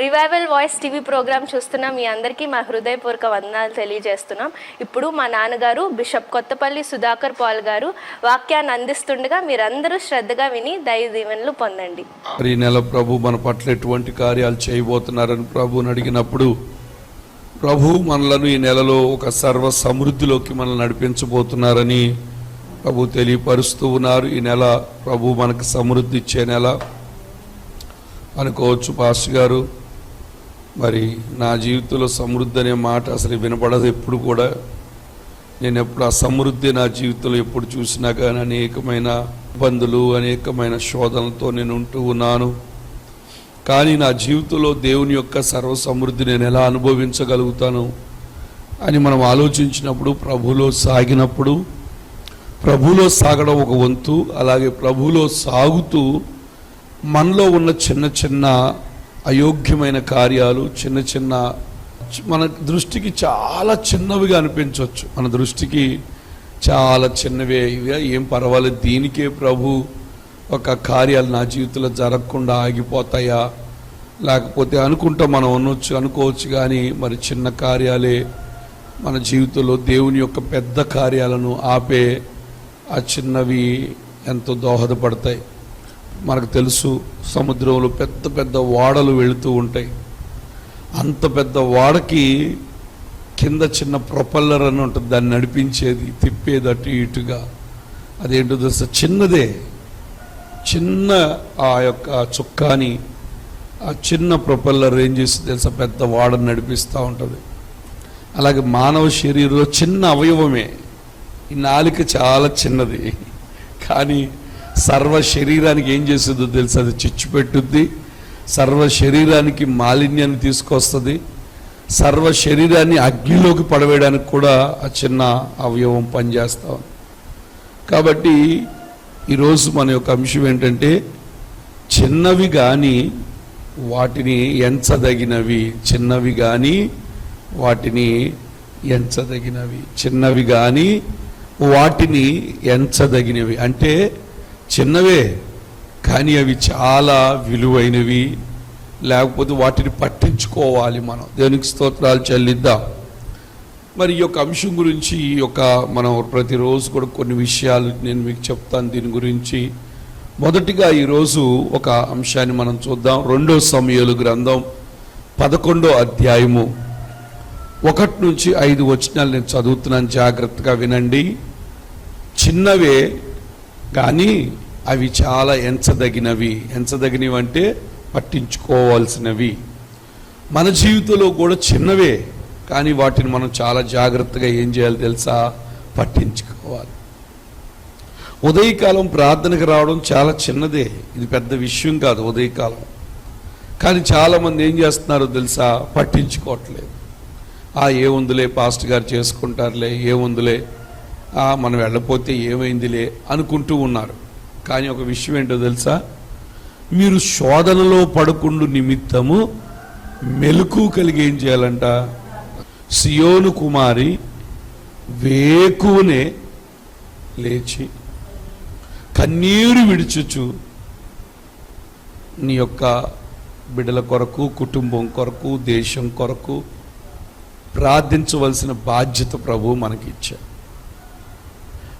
Revival voice TV programme చూస్తున్న మీ అందరికీ మా హృదయపూర్వక వందనాలు తెలియజేస్తున్నాం. ఇప్పుడు మా నాన్నగారు బిషప్ కొత్తపల్లి సుధాకర్ పాల్ గారు వాక్యాన్ని అందిస్తుండగా మీరందరూ శ్రద్ధగా విని దయ దీవెనలు పొందండి. ఈ నెల ప్రభు మన పట్ల ఎటువంటి కార్యాలు చేయబోతున్నారని ప్రభుని అడిగినప్పుడు ప్రభు మనలను ఈ నెలలో ఒక సర్వ సమృద్ధిలోకి మనల్ని నడిపించబోతున్నారని ప్రభు తెలియపరుస్తూ ఉన్నారు. ఈ నెల ప్రభు మనకు సమృద్ధి ఇచ్చే నెల అనుకోవచ్చు పాస్టర్ గారు. మరి నా జీవితంలో సమృద్ధి అనే మాట అసలు వినపడదు ఎప్పుడు కూడా. నేను ఎప్పుడు ఆ సమృద్ధి నా జీవితంలో ఎప్పుడు చూసినా కానీ అనేకమైన ఇబ్బందులు అనేకమైన శోధనలతో నేను ఉంటూ ఉన్నాను. కానీ నా జీవితంలో దేవుని యొక్క సర్వ సమృద్ధి నేను ఎలా అనుభవించగలుగుతాను అని మనం ఆలోచించినప్పుడు ప్రభులో సాగినప్పుడు ప్రభులో సాగడం ఒక వంతు అలాగే ప్రభులో సాగుతూ మనలో ఉన్న చిన్న చిన్న అయోగ్యమైన కార్యాలు చిన్న చిన్న మన దృష్టికి చాలా చిన్నవిగా అనిపించవచ్చు. మన దృష్టికి చాలా చిన్నవే ఇవే ఏం పర్వాలేదు. దీనికే ప్రభు ఒక కార్యాలు నా జీవితంలో జరగకుండా ఆగిపోతాయా? లేకపోతే అనుకుంటా మనం అనొచ్చు అనుకోవచ్చు కానీ మరి చిన్న కార్యాలే మన జీవితంలో దేవుని యొక్క పెద్ద కార్యాలను ఆపే ఆ చిన్నవి ఎంతో దోహదపడతాయి. మనకు తెలుసు సముద్రంలో పెద్ద పెద్ద ఓడలు వెళుతూ ఉంటాయి. అంత పెద్ద ఓడకి కింద చిన్న ప్రొపల్లర్ అని ఉంటుంది. దాన్ని నడిపించేది తిప్పేది అటు ఇటుగా. అదేంటో తెలుసా? చిన్నదే. చిన్న ఆ యొక్క చుక్కాని ఆ చిన్న ప్రొపల్లర్ ఏం చేసి తెలుసా? పెద్ద వాడని నడిపిస్తూ ఉంటుంది. అలాగే మానవ శరీరంలో చిన్న అవయవమే. ఈ నాలిక చాలా చిన్నది. కానీ సర్వ శరీరానికి ఏం చేస్తుందో తెలుసు? అది చిచ్చు పెట్టుద్ది సర్వ శరీరానికి మాలిన్యాన్ని తీసుకొస్తుంది. సర్వ శరీరాన్ని అగ్నిలోకి పడవేయడానికి కూడా ఆ చిన్న అవయవం పనిచేస్తా ఉంది. కాబట్టి ఈరోజు మన యొక్క అంశం ఏంటంటే చిన్నవి కానీ వాటిని ఎంచదగినవి. చిన్నవి కానీ వాటిని ఎంచదగినవి. చిన్నవి కానీ వాటిని ఎంచదగినవి. అంటే చిన్నవే కానీ అవి చాలా విలువైనవి. లేకపోతే వాటిని పట్టించుకోవాలి మనం. దేనికి స్తోత్రాలు చెల్లిద్దాం. మరి ఈ యొక్క అంశం గురించి ఈ యొక్క మనం ప్రతిరోజు కూడా కొన్ని విషయాలు నేను మీకు చెప్తాను దీని గురించి. మొదటిగా ఈరోజు ఒక అంశాన్ని మనం చూద్దాం. రెండో సమయాలు గ్రంథం పదకొండో అధ్యాయము. ఒకటి నుంచి ఐదు వచనాలు నేను చదువుతున్నాను. జాగ్రత్తగా వినండి. చిన్నవే కానీ అవి చాలా ఎంచదగినవి. ఎంచదగినవి అంటే పట్టించుకోవాల్సినవి. మన జీవితంలో కూడా చిన్నవే కానీ వాటిని మనం చాలా జాగ్రత్తగా ఏం చేయాలి తెలుసా? పట్టించుకోవాలి. ఉదయకాలం ప్రార్థనకు రావడం చాలా చిన్నదే. ఇది పెద్ద విషయం కాదు ఉదయకాలం. కానీ చాలామంది ఏం చేస్తున్నారో తెలుసా? పట్టించుకోవట్లేదు. ఆ ఏముందిలే పాస్ట్ గారు చేసుకుంటారులే ఏముందిలే మనం వెళ్ళపోతే ఏమైందిలే అనుకుంటూ ఉన్నారు. కానీ ఒక విషయం ఏంటో తెలుసా? మీరు శోధనలో పడుకుండు నిమిత్తము మెలకు కలిగి ఏం చేయాలంట? సియోను కుమారి వేకునే లేచి కన్నీరు విడుచుచు నీ యొక్క బిడ్డల కొరకు కుటుంబం కొరకు దేశం కొరకు ప్రార్థించవలసిన బాధ్యత ప్రభు మనకిచ్చారు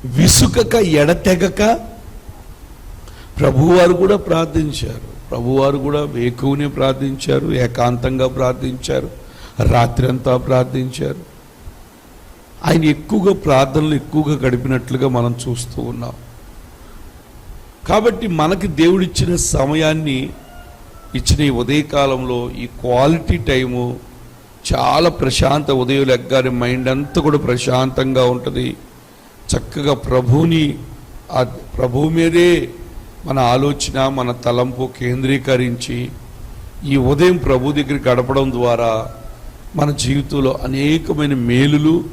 విసుకక ఎడతెగక ప్రభువారు కూడా ప్రార్థించారు. ప్రభువారు కూడా వేకువుని ప్రార్థించారు ఏకాంతంగా ప్రార్థించారు రాత్రి అంతా ప్రార్థించారు. ఆయన ఎక్కువగా ప్రార్థనలు ఎక్కువగా గడిపినట్లుగా మనం చూస్తూ ఉన్నాం. కాబట్టి మనకి దేవుడిచ్చిన సమయాన్ని ఇచ్చిన ఈ ఉదయకాలంలో ఈ క్వాలిటీ టైము చాలా ప్రశాంత ఉదయం లెగ్గారి మైండ్ అంతా కూడా ప్రశాంతంగా ఉంటుంది. చక్కగా ప్రభువుని ఆ ప్రభువు మీదే మన ఆలోచన మన తలంపు కేంద్రీకరించి ఈ ఉదయం ప్రభు దగ్గర గడపడం ద్వారా మన జీవితంలో అనేకమైన మేలులు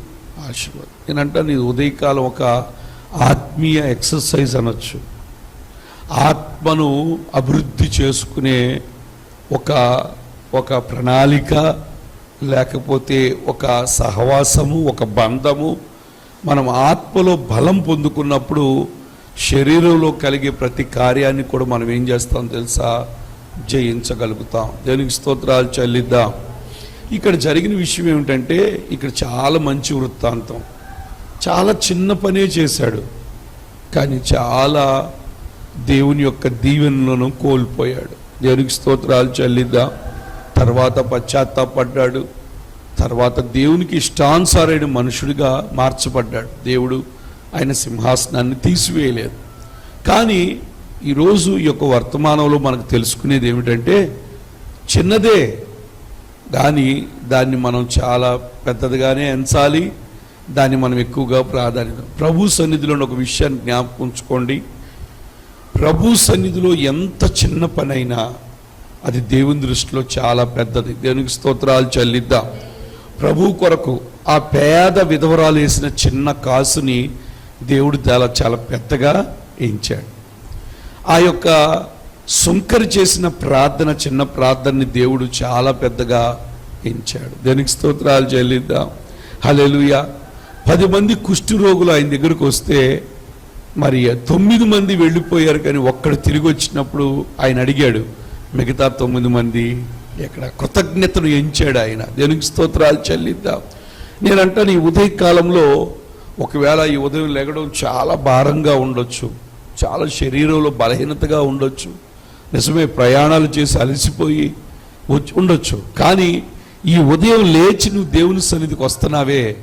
ఆశీర్వాదం. నేనంటాను ఇది ఉదయకాలం ఒక ఆత్మీయ ఎక్సర్సైజ్ అనొచ్చు. ఆత్మను అభివృద్ధి చేసుకునే ఒక ఒక ప్రణాళిక లేకపోతే ఒక సహవాసము ఒక బంధము మనం ఆత్మలో బలం పొందుకున్నప్పుడు శరీరంలో కలిగే ప్రతి కార్యాన్ని కూడా మనం ఏం చేస్తాం తెలుసా? జయించగలుగుతాం. దేవునికి స్తోత్రాలు చెల్లిద్దాం. ఇక్కడ జరిగిన విషయం ఏమిటంటే ఇక్కడ చాలా మంచి వృత్తాంతం. చాలా చిన్న పనే చేశాడు. కానీ చాలా దేవుని యొక్క దీవెనలను కోల్పోయాడు. దేవునికి స్తోత్రాలు చెల్లిద్దాం. తర్వాత పశ్చాత్తాపడ్డాడు. తర్వాత దేవునికి ఇష్టానుసారైన మనుషుడిగా మార్చబడ్డాడు. దేవుడు ఆయన సింహాసనాన్ని తీసివేయలేదు. కానీ ఈరోజు ఈ యొక్క వర్తమానంలో మనకు తెలుసుకునేది ఏమిటంటే చిన్నదే కానీ దాన్ని మనం చాలా పెద్దదిగానే ఎంచాలి. దాన్ని మనం ఎక్కువగా ప్రాధాన్యత ప్రభు సన్నిధిలో ఒక విషయాన్ని జ్ఞాపకం ఉంచుకోండి. ప్రభు సన్నిధిలో ఎంత చిన్న పనైనా అది దేవుని దృష్టిలో చాలా పెద్దది. దేవునికి స్తోత్రాలు చెల్లిద్దాం. ప్రభు కొరకు ఆ పేద విధవరాలు వేసిన చిన్న కాసుని దేవుడు చాలా చాలా పెద్దగా ఎంచాడు. ఆ యొక్క సుంకరి చేసిన ప్రార్థన చిన్న ప్రార్థనని దేవుడు చాలా పెద్దగా ఎంచాడు. దానికి స్తోత్రాలు చెల్లిద్దాం. హలెలుయ పది మంది కుష్టి రోగులు ఆయన దగ్గరకు వస్తే మరి తొమ్మిది మంది వెళ్ళిపోయారు కానీ ఒక్కడు తిరిగి వచ్చినప్పుడు ఆయన అడిగాడు మిగతా తొమ్మిది మంది ఎక్కడ కృతజ్ఞతను ఎంచాడు ఆయన. దేనికి స్తోత్రాలు చెల్లిద్దాం. నేనంటాను ఈ ఉదయ కాలంలో ఒకవేళ ఈ ఉదయం లెగడం చాలా భారంగా ఉండొచ్చు. చాలా శరీరంలో బలహీనతగా ఉండొచ్చు. నిజమే ప్రయాణాలు చేసి అలసిపోయి ఉండొచ్చు. కానీ ఈ ఉదయం లేచి నువ్వు దేవుని సన్నిధికి వస్తున్నావే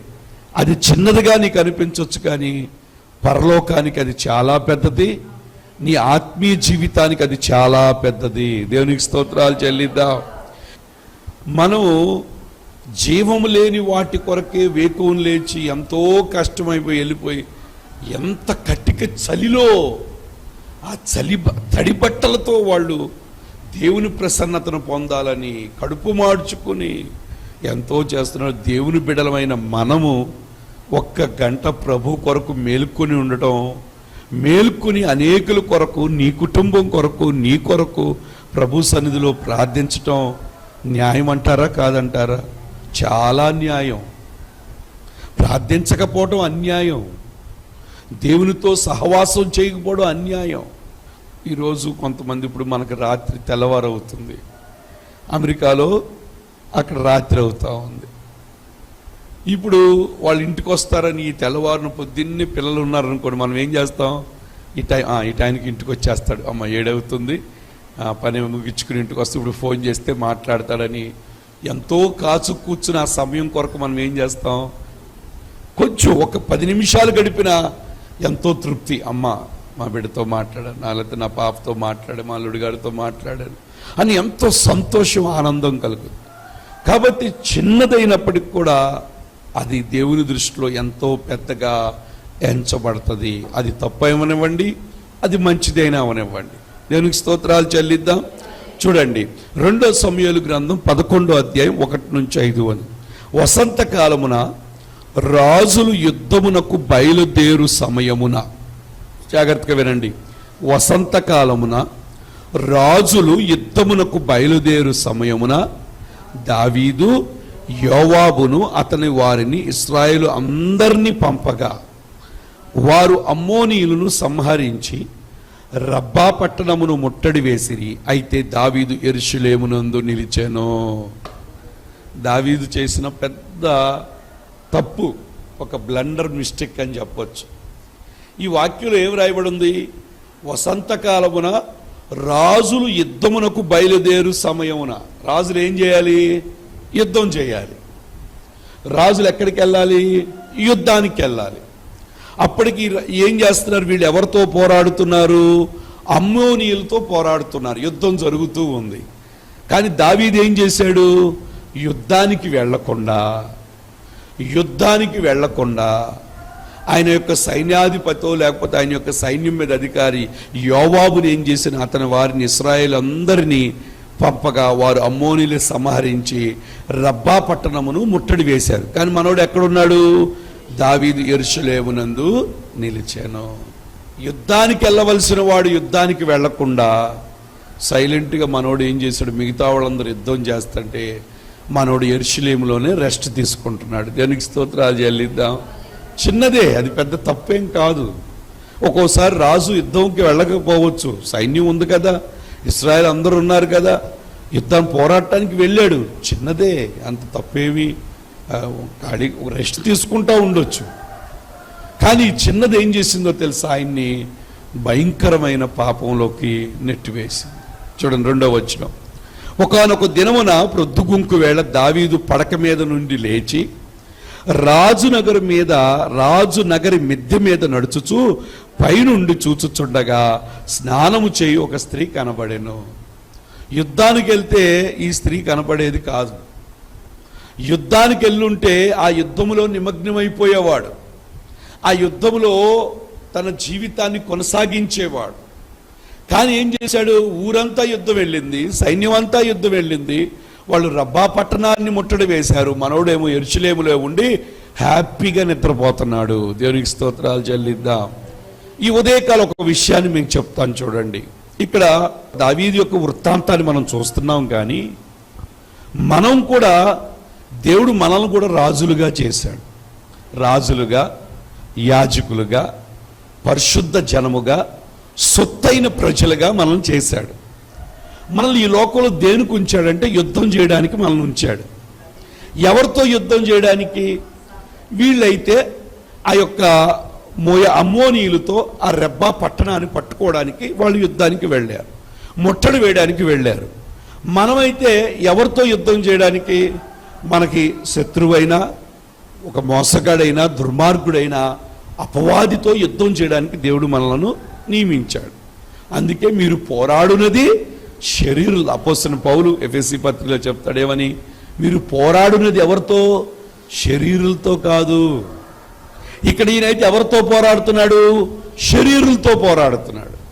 అది చిన్నదిగా నీకు అనిపించవచ్చు కానీ పరలోకానికి అది చాలా పెద్దది. నీ ఆత్మీయ జీవితానికి అది చాలా పెద్దది. దేవునికి స్తోత్రాలు చెల్లిద్దాం. మనం జీవము లేని వాటి కొరకే వేకువం లేచి ఎంతో కష్టమైపోయి వెళ్ళిపోయి ఎంత కట్టిక చలిలో ఆ చలి తడి బట్టలతో వాళ్ళు దేవుని ప్రసన్నతను పొందాలని కడుపు మార్చుకుని ఎంతో చేస్తున్నారు. దేవుని బిడలమైన మనము ఒక్క గంట ప్రభు కొరకు మేలుకొని ఉండటం మేల్కొని అనేకుల కొరకు నీ కుటుంబం కొరకు నీ కొరకు ప్రభు సన్నిధిలో ప్రార్థించటం న్యాయం అంటారా కాదంటారా? చాలా న్యాయం. ప్రార్థించకపోవడం అన్యాయం. దేవునితో సహవాసం చేయకపోవడం అన్యాయం. ఈరోజు కొంతమంది ఇప్పుడు మనకు రాత్రి తెల్లవారవుతుంది. అమెరికాలో అక్కడ రాత్రి అవుతా ఉంది. ఇప్పుడు వాళ్ళ ఇంటికి వస్తారని ఈ తెల్లవారున పొద్దున్నే పిల్లలు ఉన్నారనుకోండి మనం ఏం చేస్తాం? ఈ టైం ఈ టైంకి ఇంటికి వచ్చేస్తాడు. అమ్మ ఏడవుతుంది. పని ముగించుకుని ఇంటికి వస్తే ఇప్పుడు ఫోన్ చేస్తే మాట్లాడతాడని ఎంతో కాచు కూర్చుని ఆ సమయం కొరకు మనం ఏం చేస్తాం? కొంచెం ఒక పది నిమిషాలు గడిపినా ఎంతో తృప్తి. అమ్మ మా బిడ్డతో మాట్లాడాను నా లేకపోతే నా పాపతో మాట్లాడాను మా గారితో మాట్లాడాను అని ఎంతో సంతోషం ఆనందం కలుగుతుంది. కాబట్టి చిన్నదైనప్పటికి కూడా అది దేవుని దృష్టిలో ఎంతో పెద్దగా ఎంచబడుతుంది. అది తప్పేమనివ్వండి అది మంచిదైనా అవనివ్వండి. దేవునికి స్తోత్రాలు చెల్లిద్దాం. చూడండి రెండో సమయాలు గ్రంథం పదకొండో అధ్యాయం ఒకటి నుంచి ఐదు అని. వసంతకాలమున రాజులు యుద్ధమునకు బయలుదేరు సమయమున. జాగ్రత్తగా వినండి. వసంతకాలమున రాజులు యుద్ధమునకు బయలుదేరు సమయమున దావీదు యోవాబును అతని వారిని ఇస్రాయేలు అందరినీ పంపగా వారు అమ్మోనీయులను సంహరించి రబ్బా పట్టణమును ముట్టడి వేసిరి. అయితే దావీదు ఎరుషులేమునందు నిలిచాను. దావీదు చేసిన పెద్ద తప్పు ఒక బ్లండర్ మిస్టేక్ అని చెప్పొచ్చు. ఈ వాక్యంలో ఏం రాయబడి ఉంది వసంతకాలమున రాజులు యుద్ధమునకు బయలుదేరు సమయమున. రాజులు ఏం చేయాలి? యుద్ధం చేయాలి. రాజులు ఎక్కడికి వెళ్ళాలి యుద్ధానికి వెళ్ళాలి అప్పటికి ఏం చేస్తున్నారు? వీళ్ళు ఎవరితో పోరాడుతున్నారు? అమ్మోనియులతో పోరాడుతున్నారు. యుద్ధం జరుగుతూ ఉంది. కానీ దావీది ఏం చేశాడు? యుద్ధానికి వెళ్ళకుండా యుద్ధానికి వెళ్ళకుండా ఆయన యొక్క సైన్యాధిపతో లేకపోతే ఆయన యొక్క సైన్యం మీద అధికారి యోవాబుని ఏం చేసిన? అతని వారిని ఇస్రాయేల్ అందరినీ పంపగా వారు అమ్మోనిలు సంహరించి రబ్బా పట్టణమును ముట్టడి వేశారు. కానీ మనోడు ఎక్కడున్నాడు? దావీదు ఎరుసలేమునందు నిలిచాను. యుద్ధానికి వెళ్ళవలసిన వాడు యుద్ధానికి వెళ్ళకుండా సైలెంట్గా మనోడు ఏం చేశాడు? మిగతా వాళ్ళందరూ యుద్ధం చేస్తుంటే మనోడు ఎరుషులేములోనే రెస్ట్ తీసుకుంటున్నాడు. దేనికి స్తోత్రాలు చెల్లిద్దాం? చిన్నదే అది పెద్ద తప్పేం కాదు. ఒక్కోసారి రాజు యుద్ధంకి వెళ్ళకపోవచ్చు. సైన్యం ఉంది కదా ఇస్రాయల్ అందరూ ఉన్నారు కదా యుద్ధం పోరాటానికి వెళ్ళాడు. చిన్నదే అంత తప్పేమీ ఆ, రెస్ట్ తీసుకుంటా ఉండొచ్చు. కానీ చిన్నది ఏం చేసిందో తెలుసా? ఆయన్ని భయంకరమైన పాపంలోకి నెట్టివేసింది. చూడండి రెండో వచ్చిన ఒకనొక దినమున ప్రొద్దుగుంకు వేళ దావీదు పడక మీద నుండి లేచి రాజునగర్ మీద రాజు నగరి మిద్దె మీద నడుచుచు పైనుండి చూచుచుండగా స్నానము చేయి ఒక స్త్రీ కనబడెను. యుద్ధానికి వెళ్తే ఈ స్త్రీ కనబడేది కాదు. యుద్ధానికి వెళ్ళుంటే ఆ యుద్ధములో నిమగ్నమైపోయేవాడు. ఆ యుద్ధములో తన జీవితాన్ని కొనసాగించేవాడు. కానీ ఏం చేశాడు? ఊరంతా యుద్ధం వెళ్ళింది సైన్యం అంతా యుద్ధం వెళ్ళింది. వాళ్ళు రబ్బా పట్టణాన్ని ముట్టడి వేశారు. మనోడేమో ఎరుచులేములో ఉండి హ్యాపీగా నిద్రపోతున్నాడు. దేవునికి స్తోత్రాలు చెల్లిద్దాం. ఈ ఉదయకాలం ఒక విషయాన్ని మీకు చెప్తాను చూడండి. ఇక్కడ దావీది యొక్క వృత్తాంతాన్ని మనం చూస్తున్నాం కానీ మనం కూడా దేవుడు మనల్ని కూడా రాజులుగా చేశాడు. రాజులుగా యాజకులుగా పరిశుద్ధ జనముగా సొత్తైన ప్రజలుగా మనల్ని చేశాడు. మనల్ని ఈ లోకంలో దేనికి ఉంచాడంటే యుద్ధం చేయడానికి మనల్ని ఉంచాడు. ఎవరితో యుద్ధం చేయడానికి? వీళ్ళైతే ఆ యొక్క మోయ అమ్మోనీయులతో ఆ రెబ్బా పట్టణాన్ని పట్టుకోవడానికి వాళ్ళు యుద్ధానికి వెళ్ళారు. ముట్టడి వేయడానికి వెళ్ళారు. మనమైతే ఎవరితో యుద్ధం చేయడానికి? మనకి శత్రువైనా ఒక మోసగాడైనా దుర్మార్గుడైనా అపవాదితో యుద్ధం చేయడానికి దేవుడు మనలను నియమించాడు. అందుకే మీరు పోరాడునది శరీరులు. అపోసిన పౌలు ఎఫ్ఎస్సి పత్రికలో చెప్తాడేమని మీరు పోరాడునది ఎవరితో? శరీరులతో కాదు. ఇక్కడ ఈయనైతే ఎవరితో పోరాడుతున్నాడు? శరీరులతో పోరాడుతున్నాడు.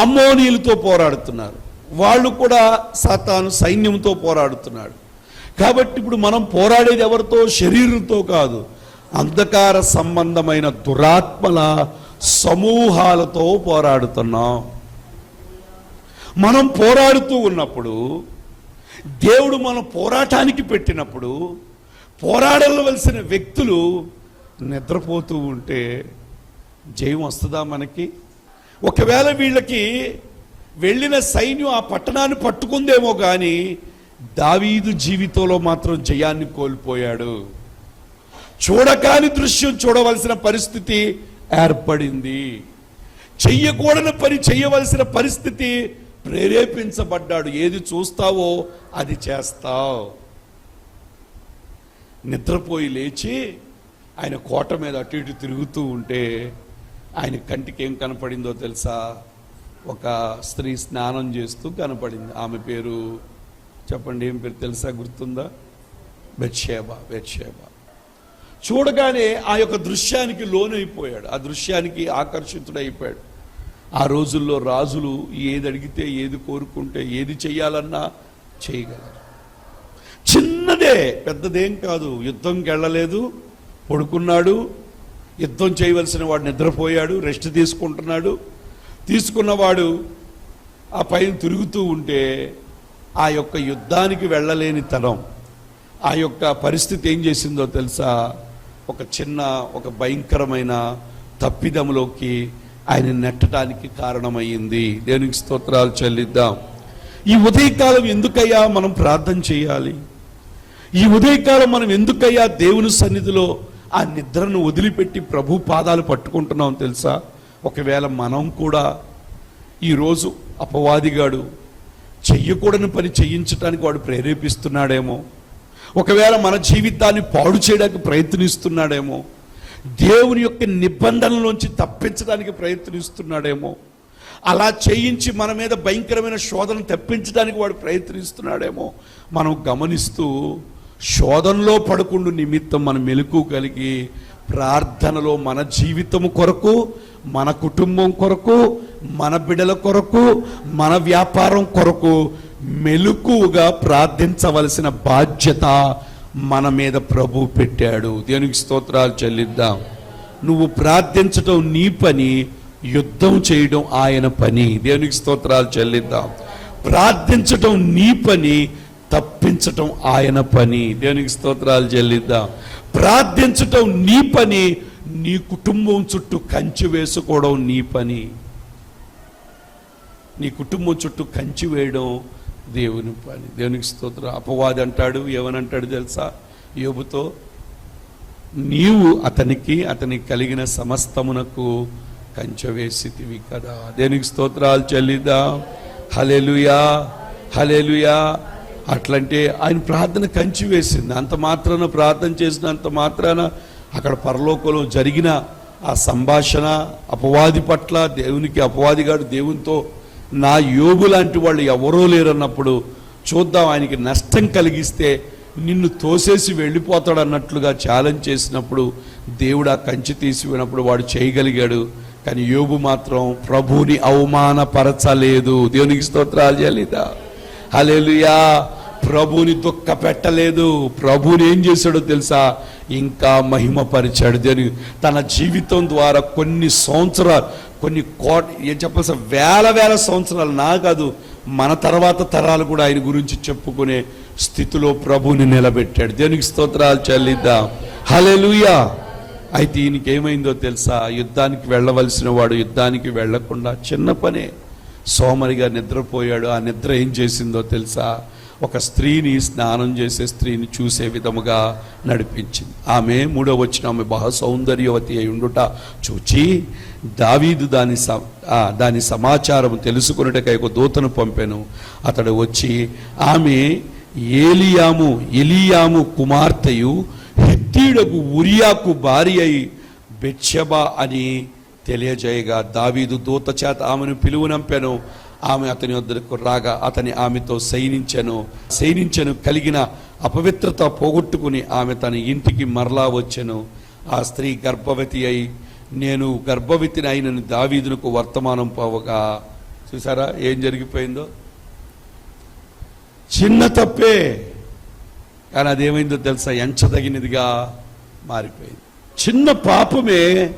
అమ్మోనీయులతో పోరాడుతున్నారు. వాళ్ళు కూడా సాతాను సైన్యంతో పోరాడుతున్నాడు. కాబట్టి ఇప్పుడు మనం పోరాడేది ఎవరితో? శరీరంతో కాదు. అంధకార సంబంధమైన దురాత్మల సమూహాలతో పోరాడుతున్నాం. మనం పోరాడుతూ ఉన్నప్పుడు దేవుడు మన పోరాటానికి పెట్టినప్పుడు పోరాడవలసిన వ్యక్తులు నిద్రపోతూ ఉంటే జయం వస్తుందా మనకి? ఒకవేళ వీళ్ళకి వెళ్ళిన సైన్యం ఆ పట్టణాన్ని పట్టుకుందేమో కానీ దావీదు జీవితంలో మాత్రం జయాన్ని కోల్పోయాడు. చూడకాని దృశ్యం చూడవలసిన పరిస్థితి ఏర్పడింది. చెయ్యకూడని పని చెయ్యవలసిన పరిస్థితి ప్రేరేపించబడ్డాడు. ఏది చూస్తావో అది చేస్తావు. నిద్రపోయి లేచి ఆయన కోట మీద అటు ఇటు తిరుగుతూ ఉంటే ఆయన కంటికి ఏం కనపడిందో తెలుసా? ఒక స్త్రీ స్నానం చేస్తూ కనపడింది. ఆమె పేరు చెప్పండి ఏం పేరు తెలుసా గుర్తుందా? బెత్షేబ బెత్షేబ. చూడగానే ఆ యొక్క దృశ్యానికి లోనైపోయాడు. ఆ దృశ్యానికి ఆకర్షితుడైపోయాడు. ఆ రోజుల్లో రాజులు ఏది అడిగితే ఏది కోరుకుంటే ఏది చేయాలన్నా చేయగలరు. చిన్నదే పెద్దదేం కాదు. యుద్ధంకి వెళ్ళలేదు పడుకున్నాడు యుద్ధం చేయవలసిన వాడు నిద్రపోయాడు రెస్ట్ తీసుకుంటున్నాడు. తీసుకున్నవాడు ఆ పైన తిరుగుతూ ఉంటే ఆ యొక్క యుద్ధానికి వెళ్ళలేని తరం. ఆ యొక్క పరిస్థితి ఏం చేసిందో తెలుసా? ఒక చిన్న ఒక భయంకరమైన తప్పిదములోకి ఆయన నెట్టడానికి కారణమయ్యింది. దేనికి స్తోత్రాలు చెల్లిద్దాం. ఈ ఉదయకాలం ఎందుకయ్యా మనం ప్రార్థన చేయాలి? ఈ ఉదయకాలం మనం ఎందుకయ్యా దేవుని సన్నిధిలో ఆ నిద్రను వదిలిపెట్టి ప్రభు పాదాలు పట్టుకుంటున్నాం తెలుసా? ఒకవేళ మనం కూడా ఈరోజు అపవాదిగాడు చెయ్యకూడని పని చేయించడానికి వాడు ప్రేరేపిస్తున్నాడేమో. ఒకవేళ మన జీవితాన్ని పాడు చేయడానికి ప్రయత్నిస్తున్నాడేమో. దేవుని యొక్క నిబంధనలోంచి తప్పించడానికి ప్రయత్నిస్తున్నాడేమో. అలా చేయించి మన మీద భయంకరమైన శోధన తప్పించడానికి వాడు ప్రయత్నిస్తున్నాడేమో. మనం గమనిస్తూ శోధనలో పడుకుండు నిమిత్తం మనం మెలకు కలిగి ప్రార్థనలో మన జీవితం కొరకు మన కుటుంబం కొరకు మన బిడ్డల కొరకు మన వ్యాపారం కొరకు మెలకువగా ప్రార్థించవలసిన బాధ్యత మన మీద ప్రభు పెట్టాడు. దేనికి స్తోత్రాలు చెల్లిద్దాం. నువ్వు ప్రార్థించటం నీ పని యుద్ధం చేయడం ఆయన పని. దేవునికి స్తోత్రాలు చెల్లిద్దాం. ప్రార్థించటం నీ పని తప్పించటం ఆయన పని. దేవునికి స్తోత్రాలు చెల్లిద్దాం. ప్రార్థించటం నీ పని నీ కుటుంబం చుట్టూ కంచి వేసుకోవడం నీ పని. నీ కుటుంబం చుట్టూ కంచి వేయడం దేవుని పని. దేవునికి స్తోత్ర. అపవాది అంటాడు ఏమనంటాడు తెలుసా? యోబుతో నీవు అతనికి అతనికి కలిగిన సమస్తమునకు కంచె వేసితివి కదా. దేనికి స్తోత్రాలు చెల్లిదా హలెలుయా హలెలుయా అట్లంటే ఆయన ప్రార్థన కంచి వేసింది. అంత మాత్రాన ప్రార్థన చేసినంత మాత్రాన అక్కడ పరలోకంలో జరిగిన ఆ సంభాషణ అపవాది పట్ల దేవునికి అపవాదిగాడు దేవునితో నా యోగు లాంటి వాళ్ళు ఎవరో లేరన్నప్పుడు చూద్దాం ఆయనకి నష్టం కలిగిస్తే నిన్ను తోసేసి వెళ్ళిపోతాడు అన్నట్లుగా ఛాలెంజ్ చేసినప్పుడు దేవుడు ఆ కంచి తీసిపోయినప్పుడు వాడు చేయగలిగాడు. కానీ యోగు మాత్రం ప్రభుని అవమానపరచలేదు. దేవునికి స్తోత్రాలు చేయలేదా అలేలుయా ప్రభుని దుఃఖ పెట్టలేదు ప్రభుని ఏం చేశాడో తెలుసా? ఇంకా మహిమపరిచాడు. దేని? తన జీవితం ద్వారా కొన్ని సంవత్సరాలు కొన్ని కోట ఏం చెప్పాల్సిన వేల వేల సంవత్సరాలు నా కాదు మన తర్వాత తరాలు కూడా ఆయన గురించి చెప్పుకునే స్థితిలో ప్రభుని నిలబెట్టాడు. దేనికి స్తోత్రాలు చెల్లిద్దాం? హలెలుయా అయితే ఈయనకి ఏమైందో తెలుసా? యుద్ధానికి వెళ్ళవలసిన వాడు యుద్ధానికి వెళ్ళకుండా చిన్న పనే. సోమరిగా నిద్రపోయాడు. ఆ నిద్ర ఏం చేసిందో తెలుసా? ఒక స్త్రీని స్నానం చేసే స్త్రీని చూసే విధముగా నడిపించింది. ఆమె మూడో వచ్చిన ఆమె బహు సౌందర్యవతి అయి ఉండుట చూచి దావీదు దాని స- దాని సమాచారం తెలుసుకున్నటకై ఒక దూతను పంపాను. అతడు వచ్చి ఆమె ఏలియాము ఎలియాము కుమార్తెయు హిత్తీడకు ఉరియాకు భార్య అయి బెచ్చబా అని తెలియజేయగా దావీదు దూత చేత ఆమెను పిలువనంపెను. ఆమె అతని వద్దకు రాగా అతని ఆమెతో శయనించను. శయనించను కలిగిన అపవిత్రత పోగొట్టుకుని ఆమె తన ఇంటికి మరలా వచ్చెను. ఆ స్త్రీ గర్భవతి అయి నేను గర్భవతిని అయినని దావీదునకు వర్తమానం పోవగా. చూసారా ఏం జరిగిపోయిందో? చిన్న తప్పే కానీ అదేమైందో తెలుసా? ఎంచదగినదిగా మారిపోయింది. చిన్న పాపమే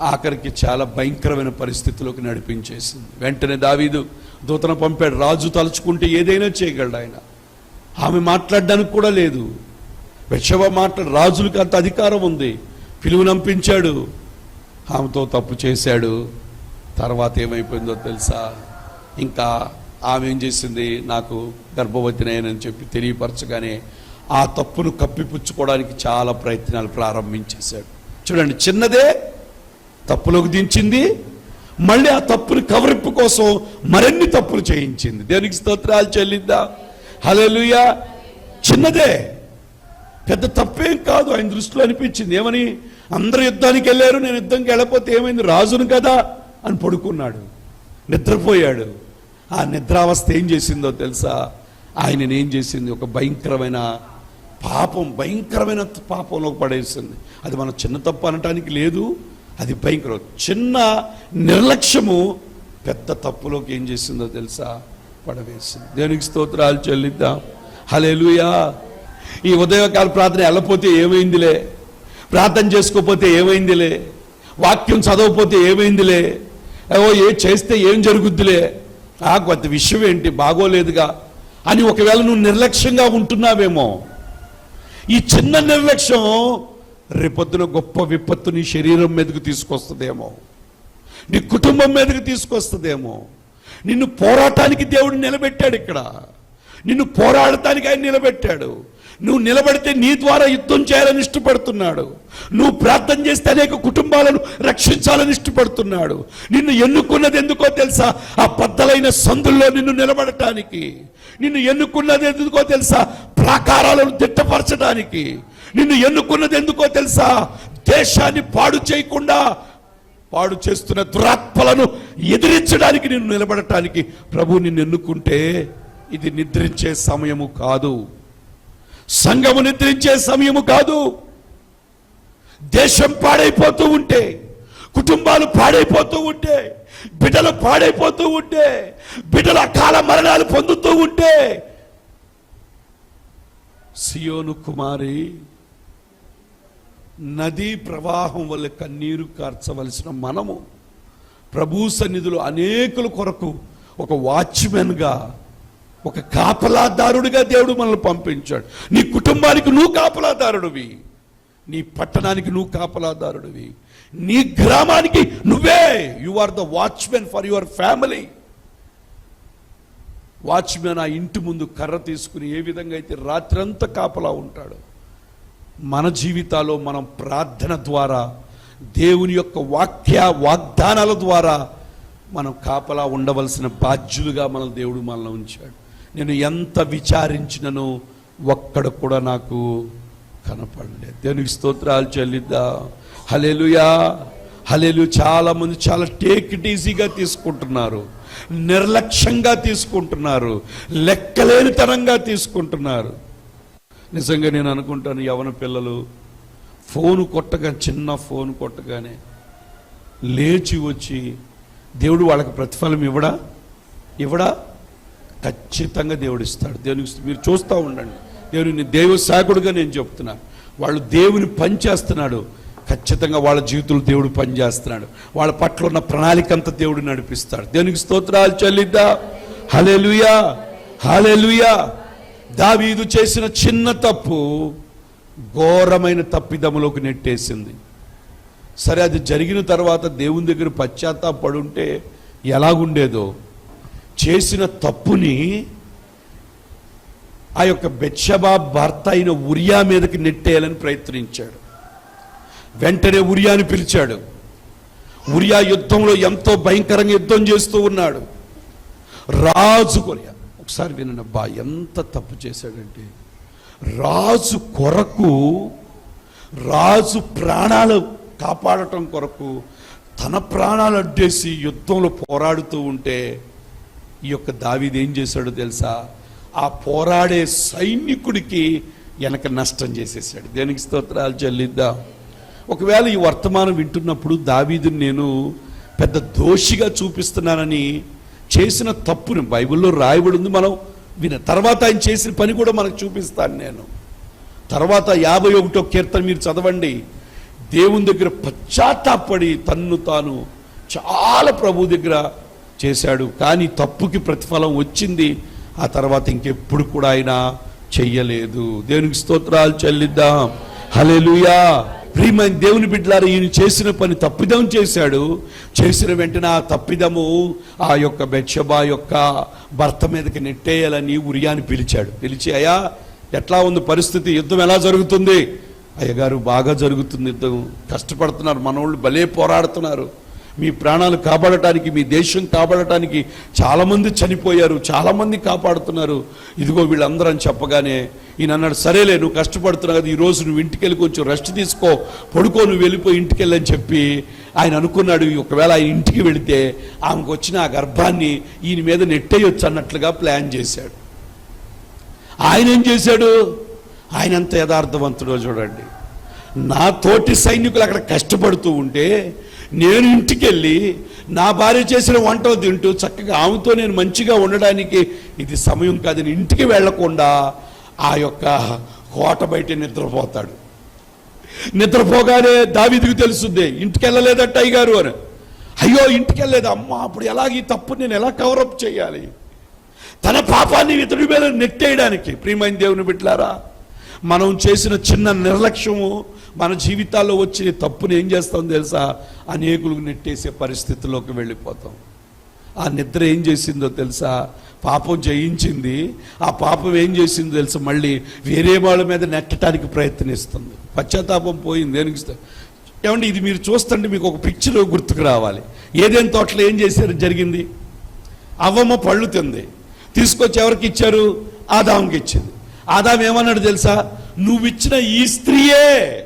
ఆఖరికి చాలా భయంకరమైన పరిస్థితిలోకి నడిపించేసింది. వెంటనే దావీదు దూతన పంపాడు రాజు తలుచుకుంటే ఏదైనా చేయగలడు ఆయన. ఆమె మాట్లాడడానికి కూడా లేదు. విషవ మాట్లాడు రాజులకు అంత అధికారం ఉంది పిలువునంపించాడు ఆమెతో తప్పు చేశాడు. తర్వాత ఏమైపోయిందో తెలుసా? ఇంకా ఆమె ఏం చేసింది? నాకు గర్భవతినైనని చెప్పి తెలియపరచగానే ఆ తప్పును కప్పిపుచ్చుకోవడానికి చాలా ప్రయత్నాలు ప్రారంభించేశాడు. చూడండి చిన్నదే తప్పులోకి దించింది. మళ్ళీ ఆ తప్పుని కవరింపు కోసం మరిన్ని తప్పులు చేయించింది. దేనికి స్తోత్రాలు చెల్లిద్దా? హల్లెలూయా. చిన్నదే. పెద్ద తప్పేం కాదు. ఆయన దృష్టిలో అనిపించింది. ఏమని? అందరు యుద్ధానికి వెళ్ళారు. నేను యుద్ధంకి వెళ్ళకపోతే ఏమైంది? రాజును కదా అని పడుకున్నాడు. నిద్రపోయాడు. ఆ నిద్రావస్థ ఏం చేసిందో తెలుసా? ఆయనని ఏం చేసింది? ఒక భయంకరమైన పాపం భయంకరమైన పాపంలోకి పడేసింది. అది మనం చిన్న తప్పు అనటానికి లేదు. అది భయంకరం. చిన్న నిర్లక్ష్యము పెద్ద తప్పులోకి ఏం చేసిందో తెలుసా? పడవేసింది. దేనికి స్తోత్రాలు చెల్లిద్దాం? హలేలుయా ఈ ఉదయకాల ప్రార్థన వెళ్ళపోతే ఏమైందిలే? ప్రార్థన చేసుకోపోతే ఏమైందిలే? వాక్యం చదవకపోతే ఏమైందిలే? ఏవో ఏ చేస్తే ఏం జరుగుద్దిలే? ఆ కొత్త విషయం ఏంటి? బాగోలేదుగా. అని ఒకవేళ నువ్వు నిర్లక్ష్యంగా ఉంటున్నావేమో ఈ చిన్న నిర్లక్ష్యం రేపొద్దున గొప్ప విపత్తు నీ శరీరం మీదకు తీసుకొస్తుందేమో. నీ కుటుంబం మీదకు తీసుకొస్తుందేమో. నిన్ను పోరాటానికి దేవుడు నిలబెట్టాడు ఇక్కడ. నిన్ను పోరాడటానికి ఆయన నిలబెట్టాడు. నువ్వు నిలబడితే నీ ద్వారా యుద్ధం చేయాలని ఇష్టపడుతున్నాడు. నువ్వు ప్రార్థన చేస్తే అనేక కుటుంబాలను రక్షించాలని ఇష్టపడుతున్నాడు. నిన్ను ఎన్నుకున్నది ఎందుకో తెలుసా? ఆ బద్దలైన సందుల్లో నిన్ను నిలబడటానికి. నిన్ను ఎన్నుకున్నది ఎందుకో తెలుసా? ప్రాకారాలను తిట్టపరచడానికి నిన్ను ఎన్నుకున్నది ఎందుకో తెలుసా? దేశాన్ని పాడు చేయకుండా పాడు చేస్తున్న దురాత్మలను ఎదిరించడానికి నిన్ను నిలబడటానికి ప్రభు నిన్ను ఎన్నుకుంటే ఇది నిద్రించే సమయము కాదు. సంఘము నిద్రించే సమయము కాదు. దేశం పాడైపోతూ ఉంటే కుటుంబాలు పాడైపోతూ ఉంటే బిడ్డలు పాడైపోతూ ఉంటే బిడ్డలు అకాల మరణాలు పొందుతూ ఉంటే సియోను కుమారి నదీ ప్రవాహం వల్ల కన్నీరు కార్చవలసిన మనము ప్రభు సన్నిధిలో అనేకుల కొరకు ఒక వాచ్మెన్గా ఒక కాపలాదారుడిగా దేవుడు మనల్ని పంపించాడు. నీ కుటుంబానికి నువ్వు కాపలాదారుడివి. నీ పట్టణానికి నువ్వు కాపలాదారుడివి. నీ గ్రామానికి నువ్వే. You are the watchman for your family watchman ఆ ఇంటి ముందు కర్ర తీసుకుని ఏ విధంగా అయితే రాత్రంతా కాపలా ఉంటాడు మన జీవితాల్లో మనం ప్రార్థన ద్వారా దేవుని యొక్క వాక్య వాగ్దానాల ద్వారా మనం కాపలా ఉండవలసిన బాధ్యులుగా మన దేవుడు మనల్ని ఉంచాడు. నేను ఎంత విచారించినను ఒక్కడ కూడా నాకు కనపడలేదు. దేవునికి స్తోత్రాలు చెల్లిద్దా. హలేలుయా హలేలు చాలా మంది చాలా టేక్ ఇట్ ఈజీగా తీసుకుంటున్నారు. నిర్లక్ష్యంగా తీసుకుంటున్నారు. లెక్కలేనితనంగా తీసుకుంటున్నారు. నిజంగా నేను అనుకుంటాను యవన పిల్లలు ఫోన్ కొట్టగా చిన్న ఫోన్ కొట్టగానే లేచి వచ్చి దేవుడు వాళ్ళకి ప్రతిఫలం ఇవ్వడా? ఇవ్వడా? ఖచ్చితంగా దేవుడు ఇస్తాడు. దేవునికి మీరు చూస్తూ ఉండండి. దేవుని దేవ సాకుడుగా నేను చెప్తున్నా. వాళ్ళు దేవుని పని చేస్తున్నాడు. ఖచ్చితంగా వాళ్ళ జీవితంలో దేవుడు పని చేస్తున్నాడు. వాళ్ళ పట్ల ఉన్న ప్రణాళిక అంతా దేవుడు నడిపిస్తాడు. దేవునికి స్తోత్రాలు చల్లిద్దా. హలే లుయా హలే లుయా దావీదు చేసిన చిన్న తప్పు ఘోరమైన తప్పిదములోకి నెట్టేసింది. సరే అది జరిగిన తర్వాత దేవుని దగ్గర పశ్చాత్తాపడుంటే ఎలాగుండేదో? చేసిన తప్పుని ఆ యొక్క బెచ్చబా భర్త అయిన ఉరియా మీదకి నెట్టేయాలని ప్రయత్నించాడు. వెంటనే ఉరియాని పిలిచాడు. ఉరియా యుద్ధంలో ఎంతో భయంకరంగా యుద్ధం చేస్తూ ఉన్నాడు. రాజు కొరియా. ఒకసారి వినబ్బా ఎంత తప్పు చేశాడంటే రాజు కొరకు రాజు ప్రాణాలు కాపాడటం కొరకు తన ప్రాణాలు అడ్డేసి యుద్ధంలో పోరాడుతూ ఉంటే ఈ యొక్క దావీదు ఏం చేశాడో తెలుసా? ఆ పోరాడే సైనికుడికి వెనక నష్టం చేసేసాడు. దేనికి స్తోత్రాలు చెల్లిద్దాం. ఒకవేళ ఈ వర్తమానం వింటున్నప్పుడు దావీదుని నేను పెద్ద దోషిగా చూపిస్తున్నానని చేసిన తప్పుని బైబిల్లో రాయబడి ఉంది మనం విన. తర్వాత ఆయన చేసిన పని కూడా మనకు చూపిస్తాను నేను. తర్వాత యాభై ఒకటో కీర్తన మీరు చదవండి. దేవుని దగ్గర పశ్చాత్తాపడి తన్ను తాను చాలా ప్రభు దగ్గర చేశాడు. కానీ తప్పుకి ప్రతిఫలం వచ్చింది. ఆ తర్వాత ఇంకెప్పుడు కూడా ఆయన చెయ్యలేదు. దేవునికి స్తోత్రాలు చెల్లిద్దాం. హల్లెలూయా. ప్రియమైన దేవుని బిడ్డలారా ఈయన చేసిన పని తప్పిదం చేశాడు. చేసిన వెంటనే ఆ తప్పిదము ఆ యొక్క బెచ్చబా యొక్క భర్త మీదకి నెట్టేయాలని ఉరియాని పిలిచాడు. పిలిచి అయ్యా ఎట్లా ఉంది పరిస్థితి? యుద్ధం ఎలా జరుగుతుంది? అయ్యగారు బాగా జరుగుతుంది యుద్ధం. కష్టపడుతున్నారు మనోళ్ళు భలే పోరాడుతున్నారు. మీ ప్రాణాలు కాపాడటానికి మీ దేశం కాపాడటానికి చాలామంది చనిపోయారు చాలామంది కాపాడుతున్నారు. ఇదిగో వీళ్ళందరూ అని చెప్పగానే ఈయన అన్నాడు సరేలే నువ్వు కష్టపడుతున్నావు కదా ఈ రోజు నువ్వు ఇంటికి వెళ్ళి కొంచెం రెస్ట్ తీసుకో పడుకో నువ్వు వెళ్ళిపోయి ఇంటికి వెళ్ళని చెప్పి ఆయన అనుకున్నాడు ఒకవేళ ఆయన ఇంటికి వెళితే ఆమెకు వచ్చిన ఆ గర్భాన్ని ఈయన మీద నెట్టేయొచ్చు అన్నట్లుగా ప్లాన్ చేశాడు. ఆయన ఏం చేశాడు? ఆయన ఎంత యథార్థవంతుడో చూడండి. నా తోటి సైనికులు అక్కడ కష్టపడుతూ ఉంటే నేను ఇంటికి వెళ్ళి నా భార్య చేసిన వంట తింటూ చక్కగా ఆమెతో నేను మంచిగా ఉండడానికి ఇది సమయం కాదని ఇంటికి వెళ్ళకుండా ఆ యొక్క కోట బయట నిద్రపోతాడు. నిద్రపోగానే దావిదికి తెలుస్తుంది ఇంటికి వెళ్ళలేదట అయ్యగారు అని. అయ్యో ఇంటికి వెళ్ళలేదు అమ్మ అప్పుడు ఎలాగ ఈ తప్పు నేను ఎలా కవరప్ చేయాలి? తన పాపాన్ని ఇతడి మీద నెట్టేయడానికి. ప్రియమైన దేవుని బిట్లారా మనం చేసిన చిన్న నిర్లక్ష్యము మన జీవితాల్లో వచ్చే తప్పుని ఏం చేస్తాం తెలుసా? అనేకులకు నెట్టేసే పరిస్థితిలోకి వెళ్ళిపోతాం. ఆ నిద్ర ఏం చేసిందో తెలుసా? పాపం జయించింది. ఆ పాపం ఏం చేసిందో తెలుసా? మళ్ళీ వేరే వాళ్ళ మీద నెట్టడానికి ప్రయత్నిస్తుంది. పశ్చాత్తాపం పోయింది. దేనికి ఏమండి ఇది మీరు చూస్తుంటే మీకు ఒక పిక్చర్ గుర్తుకు రావాలి. ఏదేం తోటలో ఏం చేశారు? జరిగింది? అవ్వమ్మ పళ్ళు తింది తీసుకొచ్చి ఎవరికి ఇచ్చారు? ఆదాంకి ఇచ్చింది. ఆదాం ఏమన్నాడు తెలుసా? నువ్వు ఇచ్చిన ఈ స్త్రీయే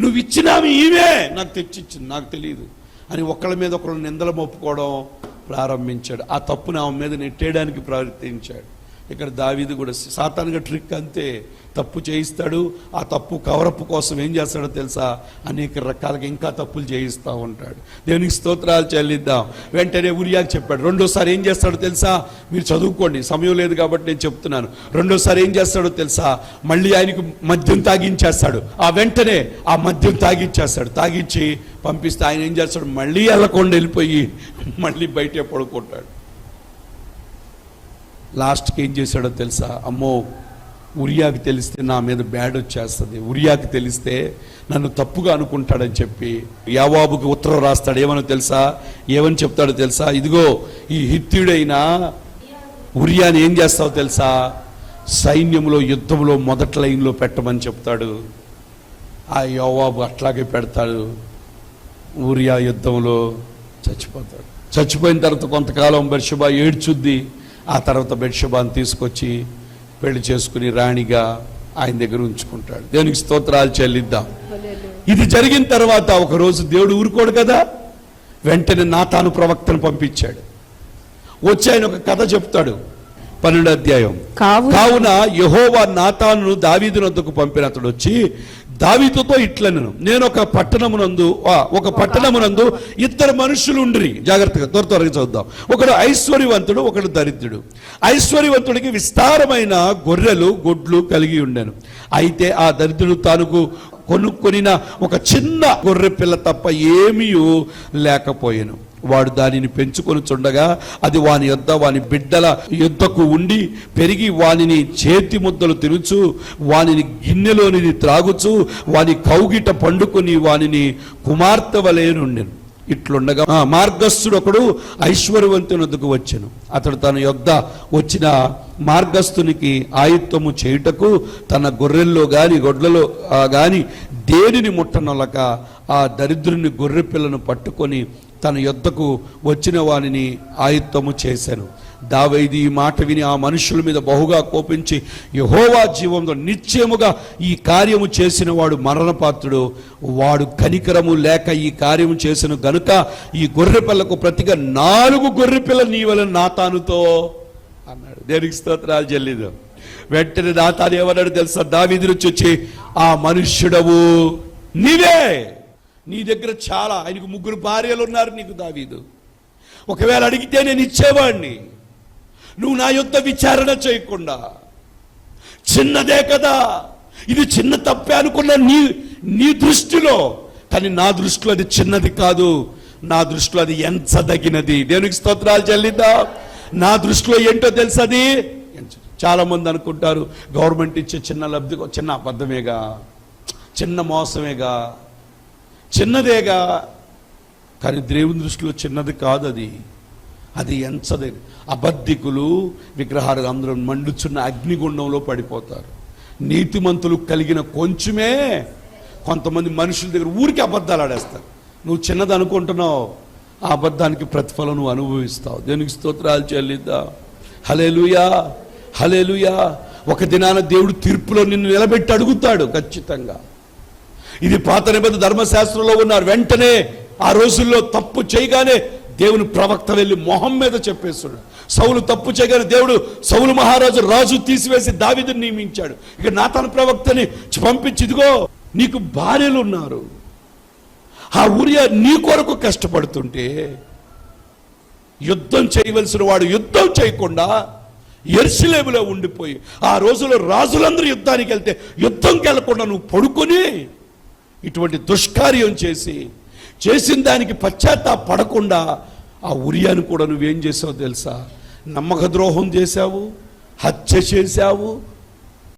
నువ్వు ఇచ్చినావి ఆమె ఈమె. నాకు తెచ్చిచ్చింది నాకు తెలియదు అని ఒకళ్ళ మీద ఒకళ్ళు నిందలు మోపుకోవడం ప్రారంభించాడు. ఆ తప్పుని ఆమె మీద నెట్టేయడానికి ప్రయత్నించాడు. ఇక్కడ దావీది కూడా సాతానుగా ట్రిక్ అంతే. తప్పు చేయిస్తాడు ఆ తప్పు కవరప్ కోసం ఏం చేస్తాడో తెలుసా? అనేక రకాలుగా ఇంకా తప్పులు చేయిస్తూ ఉంటాడు. దేవునికి స్తోత్రాలు చెల్లిద్దాం. వెంటనే ఉరియాకి చెప్పాడు రెండోసారి ఏం చేస్తాడో తెలుసా? మీరు చదువుకోండి సమయం లేదు కాబట్టి నేను చెప్తున్నాను. రెండోసారి ఏం చేస్తాడో తెలుసా? మళ్ళీ ఆయనకు మద్యం తాగించేస్తాడు. ఆ వెంటనే ఆ మద్యం తాగించేస్తాడు. తాగించి పంపిస్తే ఆయన ఏం చేస్తాడు? మళ్ళీ వెళ్ళకుండా వెళ్ళిపోయి మళ్ళీ బయటే పడుకుంటాడు. లాస్ట్కి ఏం చేశాడో తెలుసా? అమ్మో ఉరియాకి తెలిస్తే నా మీద బ్యాడ్ వచ్చేస్తుంది. ఉరియాకి తెలిస్తే నన్ను తప్పుగా అనుకుంటాడని చెప్పి యావాబుకి ఉత్తరం రాస్తాడు. ఏమని తెలుసా? ఏమని చెప్తాడో తెలుసా? ఇదిగో ఈ హిత్యుడైనా ఉరియాని ఏం చేస్తావు తెలుసా? సైన్యంలో యుద్ధంలో మొదటి లైన్లో పెట్టమని చెప్తాడు. ఆ యోవాబు అట్లాగే పెడతాడు. ఊరియా యుద్ధంలో చచ్చిపోతాడు. చచ్చిపోయిన తర్వాత కొంతకాలం బెర్షబా ఏడ్చుద్ది. ఆ తర్వాత బెర్షబాని తీసుకొచ్చి పెళ్ళి చేసుకుని రాణిగా ఆయన దగ్గర ఉంచుకుంటాడు. దేవునికి స్తోత్రాలు చెల్లిద్దాం. ఇది జరిగిన తర్వాత ఒక రోజు దేవుడు ఊరుకోడు కదా? వెంటనే నాతాను ప్రవక్తను పంపించాడు. వచ్చి ఆయన ఒక కథ చెప్తాడు. పన్నెండు అధ్యాయం. కావున యహోవా నాతాను దావీదునందుకు పంపిన అతడు వచ్చి దావితతో ఇట్లనను. నేను ఒక పట్టణమునందు ఒక పట్టణమునందు ఇద్దరు మనుషులు ఉండ్రి జాగ్రత్తగా త్వర త్వరగా చూద్దాం ఒకడు ఐశ్వర్యవంతుడు ఒకడు దరిద్రుడు. ఐశ్వర్యవంతుడికి విస్తారమైన గొర్రెలు గొడ్లు కలిగి ఉండెను. అయితే ఆ దరిద్రుడు తానుకు కొనుక్కొనిన ఒక చిన్న గొర్రె పిల్ల తప్ప ఏమీ లేకపోయాను. వాడు దానిని పెంచుకొని చుండగా అది వాని యొద్ద వాని బిడ్డల యుద్ధకు ఉండి పెరిగి వానిని చేతి ముద్దలు తినుచు వానిని గిన్నెలోనిది త్రాగుచు వాని కౌగిట పండుకొని వానిని కుమార్తె వలె నుండెను. ఇట్లుండగా ఆ, మార్గస్థుడు ఒకడు ఐశ్వర్యవంతునకు వచ్చెను. అతడు తన యొద్ద వచ్చిన మార్గస్థునికి ఆయుత్వము చేయుటకు తన గొర్రెల్లో గాని గొడ్లలో గాని దేనిని ముట్టనొలక ఆ దరిద్రుని గొర్రె పిల్లను పట్టుకొని తన యొద్దకు వచ్చిన వానిని ఆయుత్వము చేశాను. దావైది ఈ మాట విని ఆ మనుషుల మీద బహుగా కోపించి యహోవా జీవంలో నిశ్చయముగా ఈ కార్యము చేసిన వాడు మరణపాత్రుడు. వాడు కనికరము లేక ఈ కార్యము చేసిన గనుక ఈ గొర్రె పిల్లకు ప్రతిగా నాలుగు గొర్రె పిల్ల నీ వలన నాతానుతో అన్నాడు. దేనికి స్తోత్రాలు చెల్లిదు వెంటనే నాతాను ఏమన్నాడు తెలుసా? దావీది నుంచి వచ్చి ఆ మనుష్యుడవు నీవే. నీ దగ్గర చాలా ఆయనకు ముగ్గురు భార్యలు ఉన్నారు నీకు దావీదు. ఒకవేళ అడిగితే నేను ఇచ్చేవాడిని నువ్వు నా యొక్క విచారణ చేయకుండా. చిన్నదే కదా. ఇది చిన్న తప్పే అనుకున్న నీ నీ దృష్టిలో. కానీ నా దృష్టిలో అది చిన్నది కాదు. నా దృష్టిలో అది ఎంచదగినది. దేవునికి స్తోత్రాలు చెల్లిద్దా. నా దృష్టిలో ఏంటో తెలుసది చాలా మంది అనుకుంటారు గవర్నమెంట్ ఇచ్చే చిన్న లబ్ధి చిన్న అబద్ధమేగా? చిన్న మోసమేగా? చిన్నదేగా? కానీ దేవుని దృష్టిలో చిన్నది కాదు అది. అది ఎంచదే అబద్ధికులు విగ్రహాలు అందరూ మండుచున్న అగ్నిగుండంలో పడిపోతారు. నీతిమంతులు కలిగిన కొంచెమే కొంతమంది మనుషుల దగ్గర ఊరికి అబద్ధాలు ఆడేస్తారు. నువ్వు చిన్నది అనుకుంటున్నావు ఆ అబద్ధానికి ప్రతిఫలం నువ్వు అనుభవిస్తావు. దేనికి స్తోత్రాలు చెల్లిద్దా. హలేలుయా హలేలుయా ఒక దినాన దేవుడు తీర్పులో నిన్ను నిలబెట్టి అడుగుతాడు ఖచ్చితంగా. ఇది పాత నిబంధన ధర్మశాస్త్రంలో ఉన్నారు. వెంటనే ఆ రోజుల్లో తప్పు చేయగానే దేవుని ప్రవక్త వెళ్ళి మొహం మీద చెప్పేస్తున్నాడు సౌలు తప్పు చేయగానే దేవుడు సౌలు మహారాజు రాజు తీసివేసి దావిదుని నియమించాడు. ఇక నాతన ప్రవక్తని పంపించి ఇదిగో నీకు భార్యలు ఉన్నారు. ఆ ఊరియా నీ కొరకు కష్టపడుతుంటే యుద్ధం చేయవలసిన వాడు యుద్ధం చేయకుండా ఎర్సిలేబులో ఉండిపోయి ఆ రోజుల్లో రాజులందరూ యుద్ధానికి వెళ్తే యుద్ధంకి వెళ్ళకుండా నువ్వు పడుకొని ఇటువంటి దుష్కార్యం చేసి చేసిన దానికి పశ్చాత్తాపడకుండా ఆ ఉరియాను కూడా నువ్వేం చేసావు తెలుసా? నమ్మక ద్రోహం చేశావు హత్య చేశావు